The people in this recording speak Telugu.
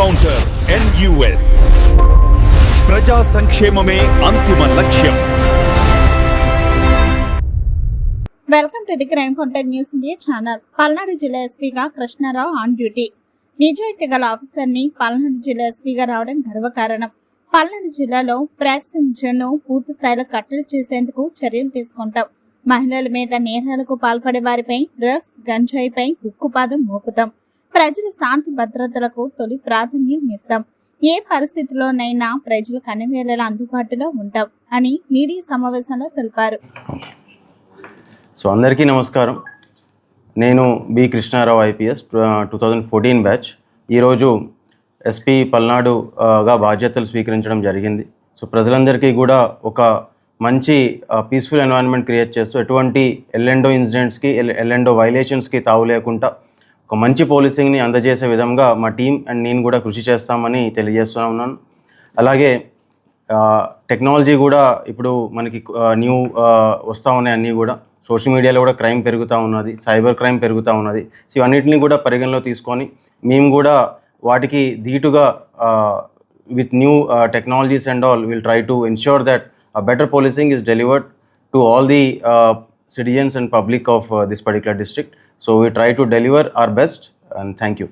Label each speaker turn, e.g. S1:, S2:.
S1: ఎన్కౌంటర్ ఎన్యుఎస్ ప్రజా సంక్షేమమే అంతిమ లక్ష్యం.
S2: Welcome to the crime counter news India channel. Palnadu జిల్లా ఎస్పీగా కృష్ణారావు ఆన్ డ్యూటీ. నిజాయితీ గల ఆఫీసర్ని పల్నాడు జిల్లా ఎస్పీగా రావడం గర్వకారణం. పల్నాడు జిల్లాలో వ్యాక్సినేషన్ను పూర్తి స్థాయిలో కట్టడి చేసేందుకు చర్యలు తీసుకుంటాం. మహిళల మీద నేరాలకు పాల్పడే వారిపై డ్రగ్స్ గంజాయిపై ఉక్కుపాదం మోపుతాం. ప్రజల శాంతి భద్రతలకు తొలి ప్రాధాన్యం ఇస్తాం. ఏ పరిస్థితిలోనైనా ప్రజలకు అన్ని అందుబాటులో ఉంటాం అని మీడియా సమావేశంలో తెలిపారు.
S3: సో అందరికీ నమస్కారం. నేను B Krishnarao IPS two thousand fourteen batch ఈరోజు ఎస్పీ పల్నాడుగా బాధ్యతలు స్వీకరించడం జరిగింది. సో ప్రజలందరికీ కూడా ఒక మంచి పీస్ఫుల్ ఎన్వైరన్మెంట్ క్రియేట్ చేస్తూ ఎటువంటి ఎల్ఎండో ఇన్సిడెంట్స్కి ఎల్ఎండో వైలేషన్స్కి తావు లేకుండా ఒక మంచి పోలీసింగ్ని అందజేసే విధంగా మా టీం అండ్ నేను కూడా కృషి చేస్తామని తెలియజేస్తూ ఉన్నాను. అలాగే టెక్నాలజీ కూడా ఇప్పుడు మనకి న్యూ వస్తూ ఉన్నాయి అన్నీ కూడా. సోషల్ మీడియాలో కూడా క్రైమ్ పెరుగుతూ ఉన్నది సైబర్ క్రైమ్ పెరుగుతూ ఉన్నది. సో ఇవన్నిటిని కూడా పరిగణలో తీసుకొని మేము కూడా వాటికి ధీటుగా with new technologies and all will try to ensure that better policing is delivered to all the citizens and public of uh, this particular district. So we try to deliver our best and thank you.